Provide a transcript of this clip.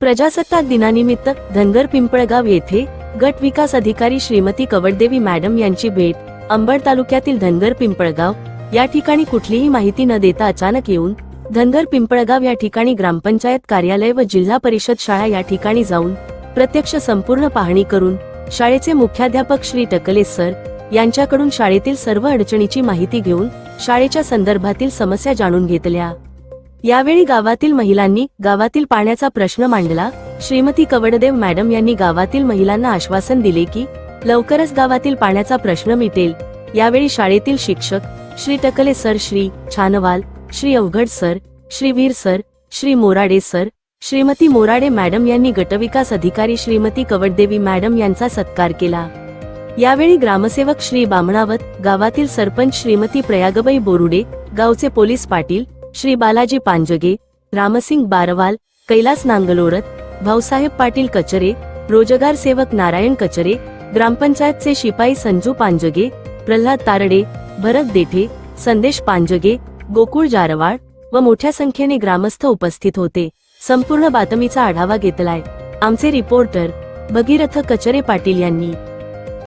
प्रजासत्ताक दिनानिमित्त धनगर पिंपळगाव येथे गट विकास अधिकारी श्रीमती कवडदेवी मॅडम यांची भेट अंबड तालुक्यातील धनगर पिंपळगाव. या ठिकाणी कुठलीही माहिती न देता अचानक येऊन धनगर पिंपळगाव या ठिकाणी ग्रामपंचायत कार्यालय व जिल्हा परिषद शाळा या ठिकाणी जाऊन प्रत्यक्ष संपूर्ण पाहणी करून शाळेचे मुख्याध्यापक श्री टकले सर यांच्याकडून शाळेतील सर्व अडचणीची माहिती घेऊन शाळेच्या संदर्भातील समस्या जाणून घेतल्या. यावेळी गावातील महिलांनी गावातील पाण्याचा प्रश्न मांडला. श्रीमती कवडदेव मॅडम यांनी गावातील महिलांना आश्वासन दिले की लवकरच गावातील पाण्याचा प्रश्न मिटेल. यावेळी शाळेतील शिक्षक श्री टकले सर श्री छानवाल श्री अवघड sir Shri Veer sir Shri Morade sir Shrimati Morade madam यांनी गटविकास अधिकारी श्रीमती कवडदेवी मॅडम यांचा सत्कार केला. यावेळी ग्रामसेवक श्री बामणावत गावातील सरपंच श्रीमती प्रयागबाई बोरुडे गावचे पोलीस पाटील श्री बालाजी पांजगे रामसिंग बारवाल कैलास नांगलोरत भाऊसाहेब पाटील कचरे रोजगार सेवक नारायण कचरे ग्रामपंचायतचे शिपाई संजू पांजगे प्रल्हाद तारडे भरत देठे संदेश पांजगे गोकुळ जारवाड व मोठ्या संख्येने ग्रामस्थ उपस्थित होते. संपूर्ण बातमीचा आढावा घेतलाय. आमचे रिपोर्टर भगीरथ कचरे पाटील यांनी.